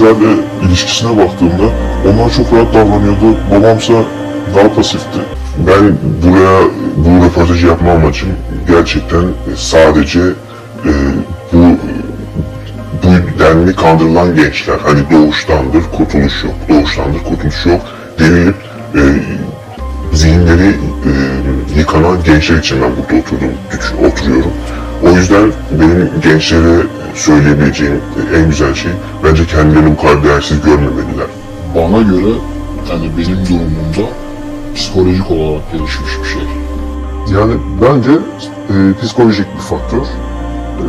kişilerle ilişkisine baktığımda onlar çok rahat davranıyordu. Babamsa daha pasifti. Ben buraya bu röportajı yapma amacım gerçekten sadece e, bu bu denli kandırılan gençler hani doğuştandır kurtuluş yok, doğuştandır kurtuluş yok denilip e, zihinleri e, yıkanan gençler için ben burada oturdum, oturuyorum. O yüzden benim gençlere söyleyebileceğim en güzel şey bence kendilerini bu kadar değersiz görmemeliler. Bana göre yani benim durumumda psikolojik olarak gelişmiş bir şey. Yani bence e, psikolojik bir faktör. E,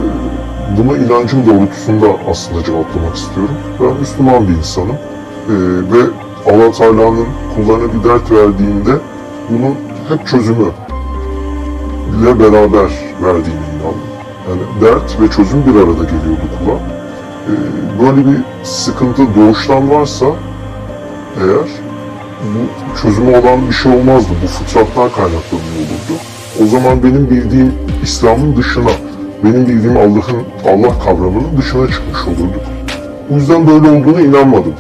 buna inancım doğrultusunda aslında cevaplamak istiyorum. Ben Müslüman bir insanım. E, ve Allah Teala'nın kullarına bir dert verdiğinde bunun hep çözümü ile beraber verdiğine inandım. Yani dert ve çözüm bir arada geliyordu kula. E, böyle bir sıkıntı doğuştan varsa eğer bu çözümü olan bir şey olmazdı. Bu fıtrattan kaynaklanıyor olurdu. O zaman benim bildiğim İslam'ın dışına, benim bildiğim Allah'ın Allah kavramının dışına çıkmış olurduk. O yüzden böyle olduğuna inanmadım.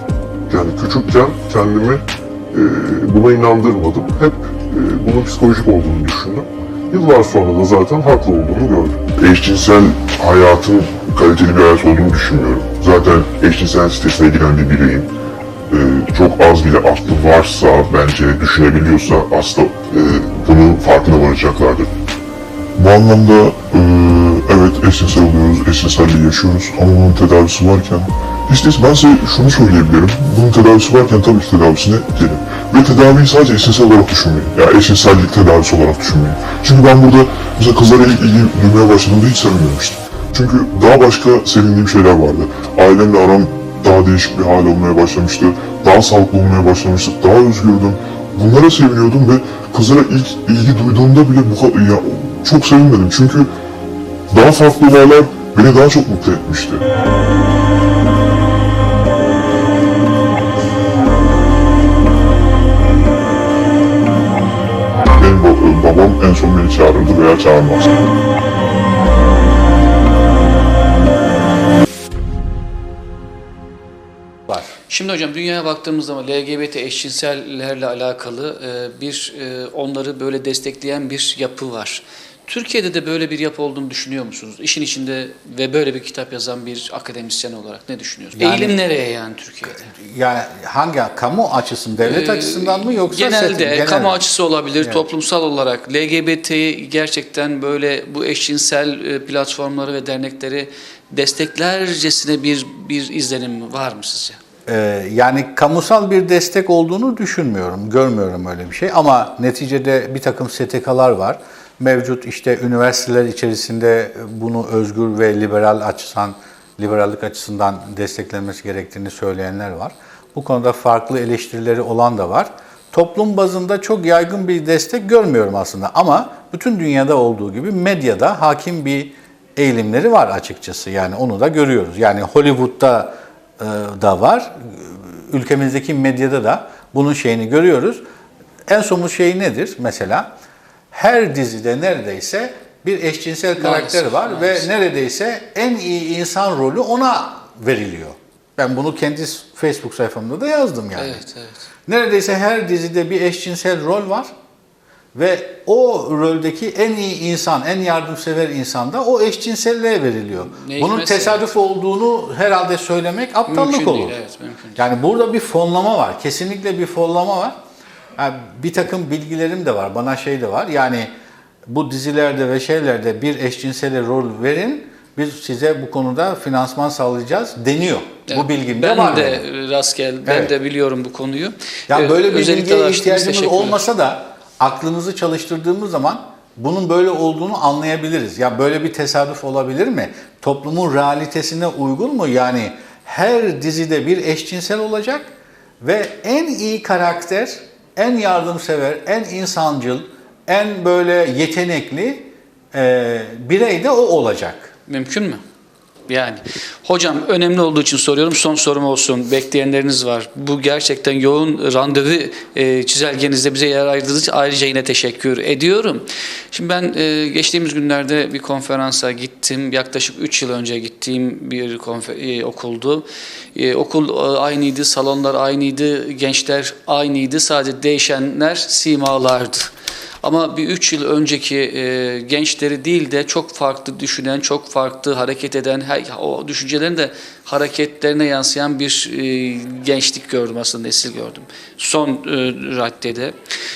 Yani küçükken kendimi e, buna inandırmadım. Hep e, bunun psikolojik olduğunu düşündüm. Yıllar sonra da zaten haklı olduğunu gördüm. Eşcinsel hayatın kaliteli bir hayat olduğunu düşünmüyorum. Zaten eşcinsel sitesine giren bir bireyim e, çok az bile aklı varsa bence düşünebiliyorsa aslında e, bunun farkına varacaklardır. Bu anlamda e, evet eşcinsel oluyoruz, eşcinselliği yaşıyoruz ama bunun tedavisi varken işte ben size şunu söyleyebilirim. Bunun tedavisi varken tabii ki tedavisine gelin. Ve tedaviyi sadece eşcinsel olarak düşünmeyin. Ya eşcinsellik tedavisi olarak düşünmeyin. Çünkü ben burada mesela kızlara ilgi duymaya başladığımda hiç sevinmemiştim. Çünkü daha başka sevindiğim şeyler vardı. Ailemle aram daha değişik bir hal olmaya başlamıştı. Daha sağlıklı olmaya başlamıştık. Daha özgürdüm. Bunlara seviniyordum ve kızlara ilk ilgi duyduğumda bile bu kadar ya, çok sevinmedim. Çünkü daha farklı olaylar beni daha çok mutlu etmişti. Babam en son beni çağırırdı veya çağırmazdı. var. Şimdi hocam dünyaya baktığımız zaman LGBT eşcinsellerle alakalı e, bir e, onları böyle destekleyen bir yapı var. Türkiye'de de böyle bir yapı olduğunu düşünüyor musunuz? İşin içinde ve böyle bir kitap yazan bir akademisyen olarak ne düşünüyorsunuz? Yani- Eğilim nereye yani Türkiye'de? Yani hangi kamu açısından, devlet Ee, açısından mı yoksa genelde set- genel- kamu açısı olabilir, Evet. toplumsal olarak LGBT'yi gerçekten böyle bu eşcinsel e, platformları ve dernekleri desteklercesine bir bir izlenim var mı sizce? Ee, yani kamusal bir destek olduğunu düşünmüyorum, görmüyorum öyle bir şey. Ama neticede bir takım STK'lar var. Mevcut işte üniversiteler içerisinde bunu özgür ve liberal açıdan, liberallik açısından desteklenmesi gerektiğini söyleyenler var. Bu konuda farklı eleştirileri olan da var. Toplum bazında çok yaygın bir destek görmüyorum aslında ama bütün dünyada olduğu gibi medyada hakim bir eğilimleri var açıkçası. Yani onu da görüyoruz. Yani Hollywood'da e, da var. Ülkemizdeki medyada da bunun şeyini görüyoruz. En somut şey nedir mesela? Her dizide neredeyse bir eşcinsel karakter Maalesef, var maalesef. ve neredeyse en iyi insan rolü ona veriliyor. Ben bunu kendi Facebook sayfamda da yazdım yani. Evet, evet. Neredeyse her dizide bir eşcinsel rol var ve o roldeki en iyi insan, en yardımsever insan da o eşcinselliğe veriliyor. Ne Bunun tesadüf olduğunu herhalde söylemek aptallık Mümkün olur. değil, evet, mümkün. Yani burada bir fonlama var. Kesinlikle bir fonlama var. Yani bir takım bilgilerim de var. Bana şey de var. Yani bu dizilerde ve şeylerde bir eşcinsele rol verin. Biz size bu konuda finansman sağlayacağız deniyor. bu bilgim de ben var. de benim. ast gel, ben Evet. de biliyorum bu konuyu. Ya Ee, böyle bir bilgiye ihtiyacımız olmasa da aklımızı çalıştırdığımız zaman bunun böyle olduğunu anlayabiliriz. Ya böyle bir tesadüf olabilir mi? Toplumun realitesine uygun mu? Yani her dizide bir eşcinsel olacak ve en iyi karakter, en yardımsever, en insancıl, en böyle yetenekli e, birey de o olacak. Mümkün mü? Yani hocam önemli olduğu için soruyorum. Son sorum olsun. Bekleyenleriniz var. Bu gerçekten yoğun randevu e, çizelgenizde bize yer ayırdığınız için ayrıca yine teşekkür ediyorum. Şimdi ben e, geçtiğimiz günlerde bir konferansa gittim. Yaklaşık 3 yıl önce gittiğim bir e, okuldu. E, okul e, aynıydı, salonlar aynıydı, gençler aynıydı. Sadece değişenler simalardı. Ama bir üç yıl önceki e, gençleri değil de çok farklı düşünen, çok farklı hareket eden, her, o düşüncelerin de hareketlerine yansıyan bir e, gençlik gördüm aslında, nesil gördüm. Son e, raddede.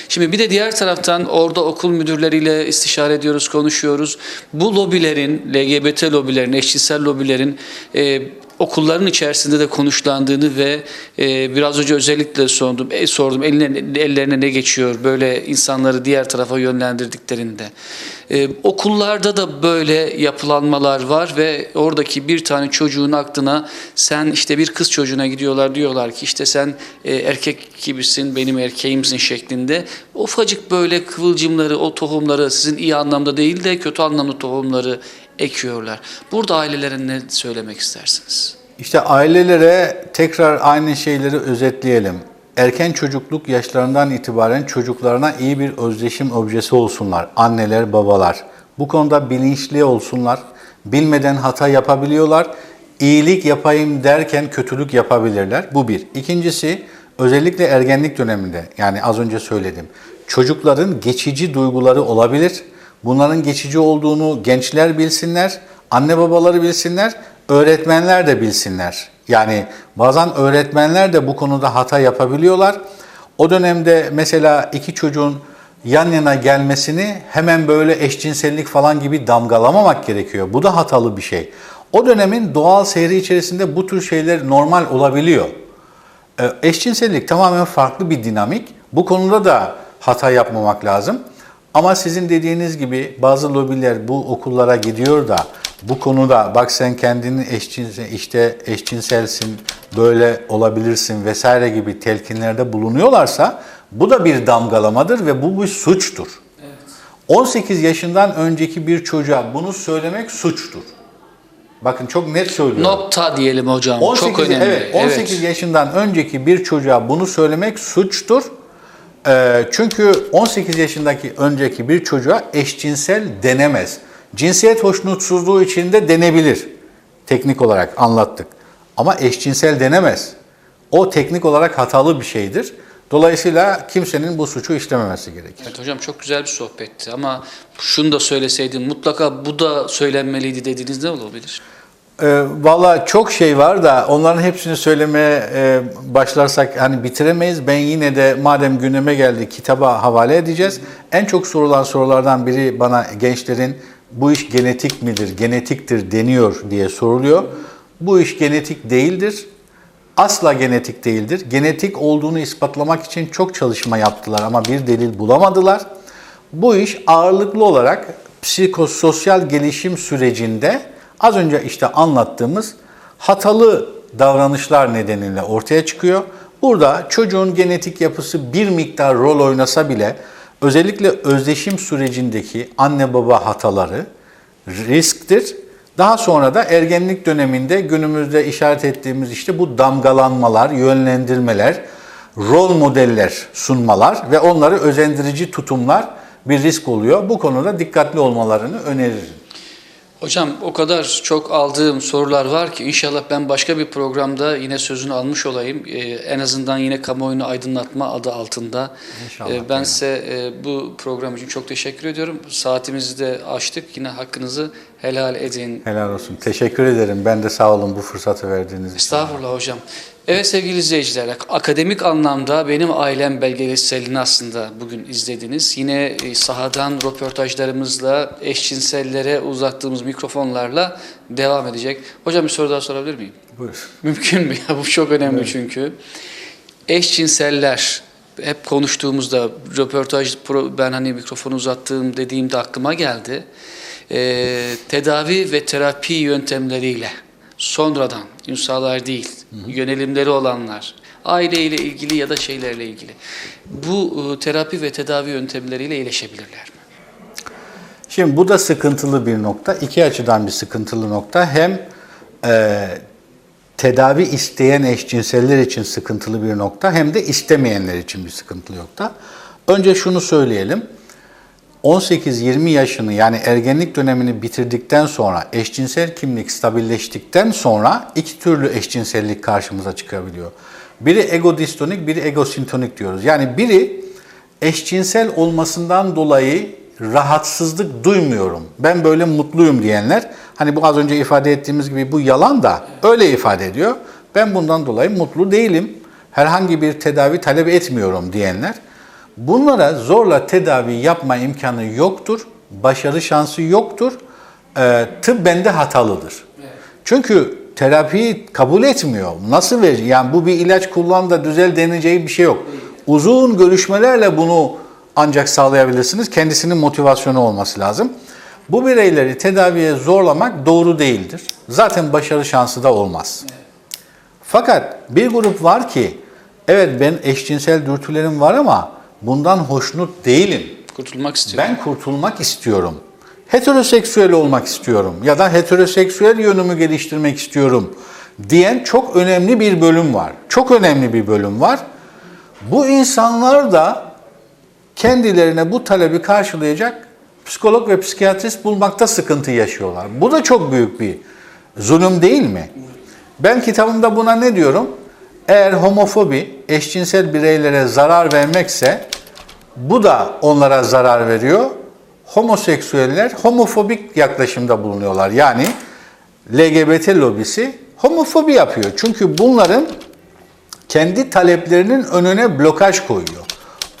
Şimdi bir de diğer taraftan orada okul müdürleriyle istişare ediyoruz, konuşuyoruz. Bu lobilerin, LGBT lobilerin, eşcinsel lobilerin e, okulların içerisinde de konuşlandığını ve e, biraz önce özellikle sordum, e, sordum eline, ellerine ne geçiyor böyle insanları diğer tarafa yönlendirdiklerinde. E, okullarda da böyle yapılanmalar var ve oradaki bir tane çocuğun aklına sen işte bir kız çocuğuna gidiyorlar diyorlar ki işte sen e, erkek gibisin benim erkeğimsin şeklinde ufacık böyle kıvılcımları o tohumları sizin iyi anlamda değil de kötü anlamda tohumları ekiyorlar. Burada ailelere ne söylemek istersiniz? İşte ailelere tekrar aynı şeyleri özetleyelim. Erken çocukluk yaşlarından itibaren çocuklarına iyi bir özdeşim objesi olsunlar. Anneler, babalar. Bu konuda bilinçli olsunlar. Bilmeden hata yapabiliyorlar. İyilik yapayım derken kötülük yapabilirler. Bu bir. İkincisi özellikle ergenlik döneminde yani az önce söyledim. Çocukların geçici duyguları olabilir. Bunların geçici olduğunu gençler bilsinler, anne babaları bilsinler, öğretmenler de bilsinler. Yani bazen öğretmenler de bu konuda hata yapabiliyorlar. O dönemde mesela iki çocuğun yan yana gelmesini hemen böyle eşcinsellik falan gibi damgalamamak gerekiyor. Bu da hatalı bir şey. O dönemin doğal seyri içerisinde bu tür şeyler normal olabiliyor. Eşcinsellik tamamen farklı bir dinamik. Bu konuda da hata yapmamak lazım. Ama sizin dediğiniz gibi bazı lobiler bu okullara gidiyor da bu konuda bak sen kendini eşcinsel, işte eşcinselsin, böyle olabilirsin vesaire gibi telkinlerde bulunuyorlarsa bu da bir damgalamadır ve bu bir suçtur. 18 yaşından önceki bir çocuğa bunu söylemek suçtur. Bakın çok net söylüyorum. Nokta diyelim hocam. 18, Çok önemli. Evet, 18 yaşından önceki bir çocuğa bunu söylemek suçtur. Ee, çünkü 18 yaşındaki önceki bir çocuğa eşcinsel denemez. Cinsiyet hoşnutsuzluğu içinde denebilir. Teknik olarak anlattık. Ama eşcinsel denemez. O teknik olarak hatalı bir şeydir. Dolayısıyla kimsenin bu suçu işlememesi gerekir. Evet hocam çok güzel bir sohbetti ama şunu da söyleseydin mutlaka bu da söylenmeliydi dediğiniz ne olabilir? Ee, Valla çok şey var da onların hepsini söylemeye e, başlarsak hani bitiremeyiz. Ben yine de madem gündeme geldi kitaba havale edeceğiz. En çok sorulan sorulardan biri bana gençlerin bu iş genetik midir, genetiktir deniyor diye soruluyor. Bu iş genetik değildir. Asla genetik değildir. Genetik olduğunu ispatlamak için çok çalışma yaptılar ama bir delil bulamadılar. Bu iş ağırlıklı olarak psikososyal gelişim sürecinde az önce işte anlattığımız hatalı davranışlar nedeniyle ortaya çıkıyor. Burada çocuğun genetik yapısı bir miktar rol oynasa bile özellikle özdeşim sürecindeki anne baba hataları risktir. Daha sonra da ergenlik döneminde günümüzde işaret ettiğimiz işte bu damgalanmalar, yönlendirmeler, rol modeller sunmalar ve onları özendirici tutumlar bir risk oluyor. Bu konuda dikkatli olmalarını öneririm. Hocam o kadar çok aldığım sorular var ki inşallah ben başka bir programda yine sözünü almış olayım. Ee, en azından yine kamuoyunu aydınlatma adı altında. İnşallah, Ee, ben size e, bu program için çok teşekkür ediyorum. Saatimizi de açtık. Yine hakkınızı helal edin. Helal olsun. Teşekkür ederim. Ben de sağ olun bu fırsatı verdiğiniz için. Estağfurullah hocam. Evet sevgili izleyiciler, akademik anlamda benim ailem belgeselini aslında bugün izlediniz. Yine e, sahadan röportajlarımızla, eşcinsellere uzattığımız mikrofonlarla devam edecek. Hocam bir soru daha sorabilir miyim? Buyur. Mümkün mü? Bu çok önemli çünkü. Eşcinseller hep konuştuğumuzda röportaj ben hani mikrofonu uzattığım dediğimde aklıma geldi. Ee, tedavi ve terapi yöntemleriyle sonradan ünsallar değil, yönelimleri olanlar, aileyle ilgili ya da şeylerle ilgili bu e, terapi ve tedavi yöntemleriyle iyileşebilirler mi? Şimdi bu da sıkıntılı bir nokta. İki açıdan bir sıkıntılı nokta. Hem e, tedavi isteyen eşcinseller için sıkıntılı bir nokta hem de istemeyenler için bir sıkıntılı nokta. Önce şunu söyleyelim. 18-20 yaşını yani ergenlik dönemini bitirdikten sonra eşcinsel kimlik stabilleştikten sonra iki türlü eşcinsellik karşımıza çıkabiliyor. Biri egodistonik, biri egosintonik diyoruz. Yani biri eşcinsel olmasından dolayı rahatsızlık duymuyorum. Ben böyle mutluyum diyenler hani bu az önce ifade ettiğimiz gibi bu yalan da öyle ifade ediyor. Ben bundan dolayı mutlu değilim. Herhangi bir tedavi talep etmiyorum diyenler Bunlara zorla tedavi yapma imkanı yoktur, başarı şansı yoktur, e, tıbben de hatalıdır. Çünkü terapiyi kabul etmiyor. Nasıl verecek? Yani bu bir ilaç kullan da düzel deneyeceği bir şey yok. Uzun görüşmelerle bunu ancak sağlayabilirsiniz. Kendisinin motivasyonu olması lazım. Bu bireyleri tedaviye zorlamak doğru değildir. Zaten başarı şansı da olmaz. Fakat bir grup var ki evet ben eşcinsel dürtülerim var ama bundan hoşnut değilim. Kurtulmak istiyorum. Ben kurtulmak istiyorum. Heteroseksüel olmak istiyorum ya da heteroseksüel yönümü geliştirmek istiyorum diyen çok önemli bir bölüm var. Çok önemli bir bölüm var. Bu insanlar da kendilerine bu talebi karşılayacak psikolog ve psikiyatrist bulmakta sıkıntı yaşıyorlar. Bu da çok büyük bir zulüm değil mi? Ben kitabımda buna ne diyorum? Eğer homofobi eşcinsel bireylere zarar vermekse bu da onlara zarar veriyor. Homoseksüeller homofobik yaklaşımda bulunuyorlar. Yani LGBT lobisi homofobi yapıyor. Çünkü bunların kendi taleplerinin önüne blokaj koyuyor.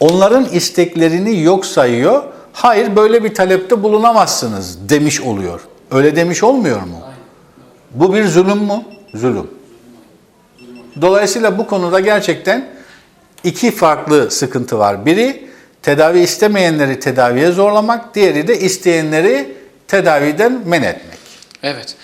Onların isteklerini yok sayıyor. Hayır böyle bir talepte bulunamazsınız demiş oluyor. Öyle demiş olmuyor mu? Bu bir zulüm mü? Zulüm. Dolayısıyla bu konuda gerçekten iki farklı sıkıntı var. Biri tedavi istemeyenleri tedaviye zorlamak, diğeri de isteyenleri tedaviden men etmek. Evet.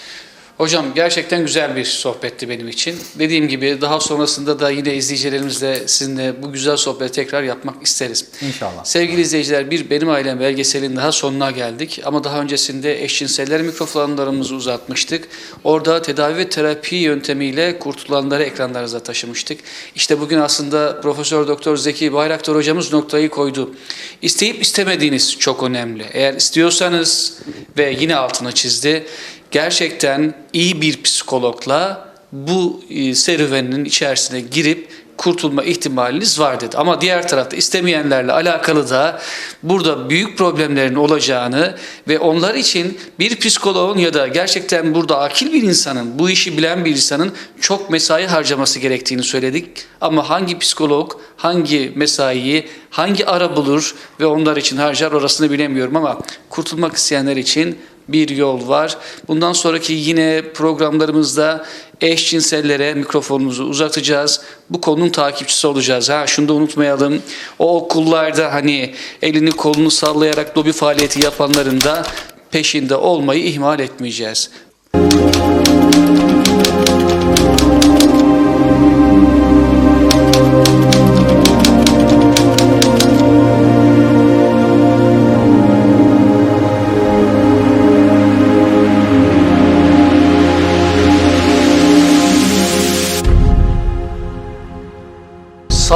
Hocam gerçekten güzel bir sohbetti benim için. Dediğim gibi daha sonrasında da yine izleyicilerimizle sizinle bu güzel sohbeti tekrar yapmak isteriz. İnşallah. Sevgili izleyiciler bir Benim Ailem belgeselin daha sonuna geldik. Ama daha öncesinde eşcinseller mikrofonlarımızı uzatmıştık. Orada tedavi ve terapi yöntemiyle kurtulanları ekranlarınıza taşımıştık. İşte bugün aslında Profesör Doktor Zeki Bayraktar hocamız noktayı koydu. İsteyip istemediğiniz çok önemli. Eğer istiyorsanız ve yine altını çizdi. Gerçekten iyi bir psikologla bu e, serüvenin içerisine girip kurtulma ihtimaliniz var dedi. Ama diğer tarafta istemeyenlerle alakalı da burada büyük problemlerin olacağını ve onlar için bir psikoloğun ya da gerçekten burada akil bir insanın, bu işi bilen bir insanın çok mesai harcaması gerektiğini söyledik. Ama hangi psikolog, hangi mesaiyi, hangi ara bulur ve onlar için harcar orasını bilemiyorum ama kurtulmak isteyenler için bir yol var. Bundan sonraki yine programlarımızda eşcinsellere mikrofonumuzu uzatacağız. Bu konunun takipçisi olacağız. Ha şunu da unutmayalım. O okullarda hani elini kolunu sallayarak lobi faaliyeti yapanların da peşinde olmayı ihmal etmeyeceğiz.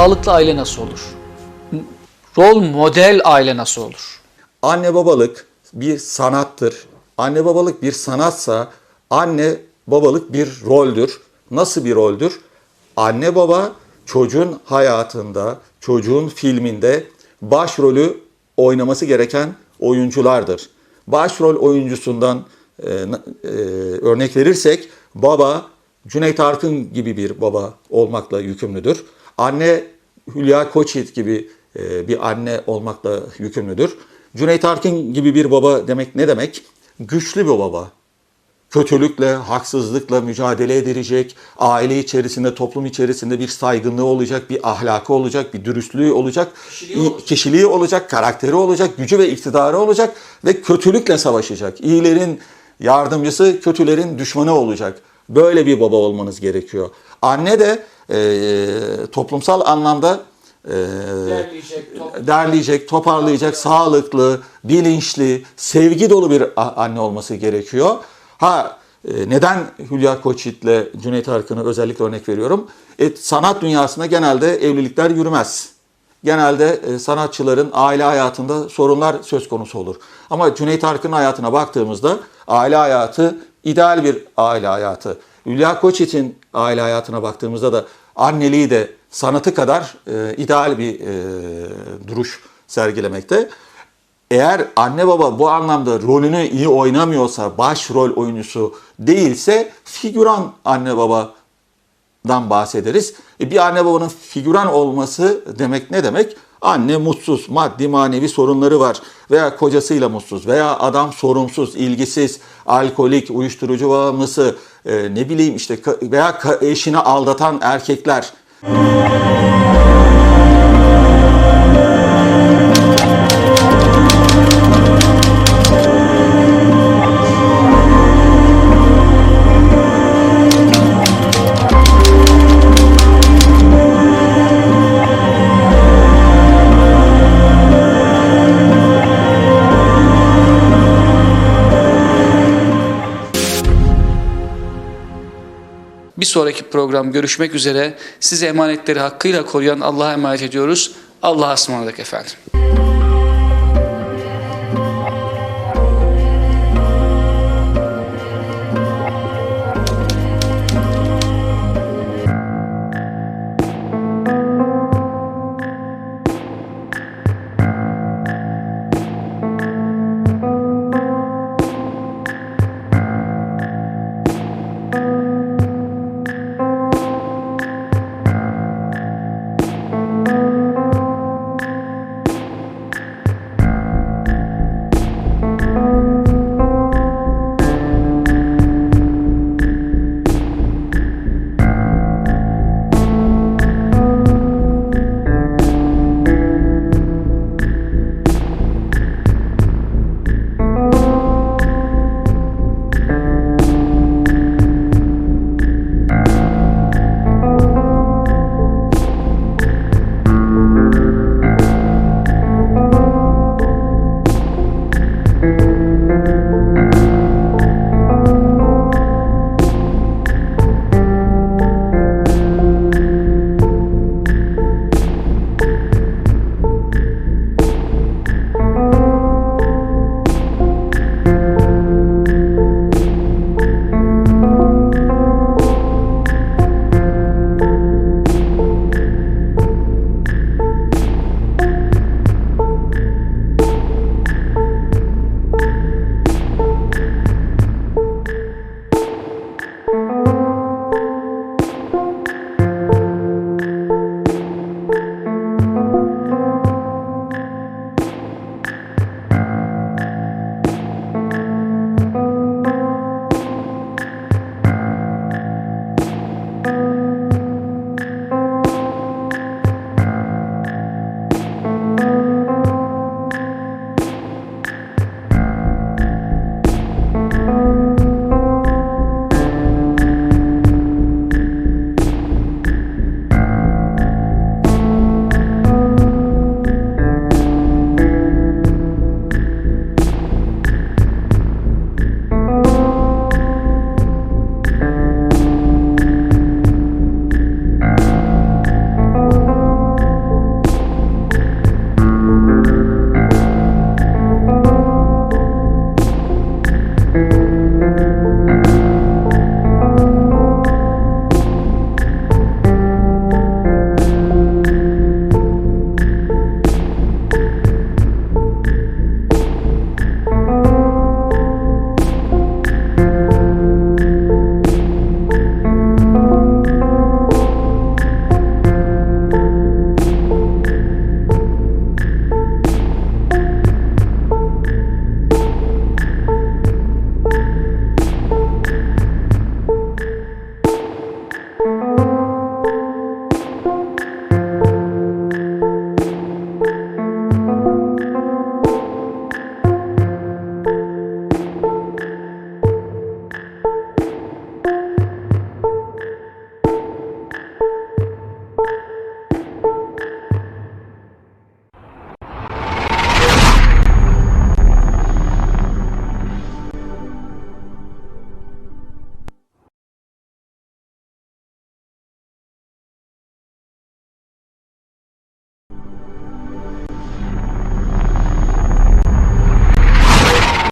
Sağlıklı aile nasıl olur? Rol model aile nasıl olur? Anne babalık bir sanattır. Anne babalık bir sanatsa anne babalık bir roldür. Nasıl bir roldür? Anne baba çocuğun hayatında, çocuğun filminde başrolü oynaması gereken oyunculardır. Başrol oyuncusundan e, e, örnek verirsek baba Cüneyt Arkın gibi bir baba olmakla yükümlüdür. Anne Hülya Koçyiğit gibi e, bir anne olmakla yükümlüdür. Cüneyt Arkın gibi bir baba demek ne demek? Güçlü bir baba. Kötülükle, haksızlıkla mücadele edilecek, aile içerisinde, toplum içerisinde bir saygınlığı olacak, bir ahlakı olacak, bir dürüstlüğü olacak, kişiliği, kişiliği olacak, karakteri olacak, gücü ve iktidarı olacak ve kötülükle savaşacak. İyilerin yardımcısı, kötülerin düşmanı olacak. Böyle bir baba olmanız gerekiyor. Anne de e, toplumsal anlamda e, derleyecek, toparlayacak, sağlıklı, bilinçli, sevgi dolu bir anne olması gerekiyor. Ha E, neden Hülya Koçyiğit'le Cüneyt Arkın'ı özellikle örnek veriyorum? E, sanat dünyasında genelde evlilikler yürümez. Genelde e, sanatçıların aile hayatında sorunlar söz konusu olur. Ama Cüneyt Arkın'ın hayatına baktığımızda aile hayatı ideal bir aile hayatı. Hülya Koçyiğit'in aile hayatına baktığımızda da anneliği de sanatı kadar e, ideal bir e, duruş sergilemekte. Eğer anne baba bu anlamda rolünü iyi oynamıyorsa, başrol oyuncusu değilse figüran anne babadan bahsederiz. E bir anne babanın figüran olması demek ne demek? Anne mutsuz, maddi manevi sorunları var veya kocasıyla mutsuz veya adam sorumsuz, ilgisiz, alkolik, uyuşturucu bağımlısı, e, ne bileyim işte veya eşini aldatan erkekler. Bir sonraki program görüşmek üzere. Size emanetleri hakkıyla koruyan Allah'a emanet ediyoruz. Allah'a ısmarladık efendim.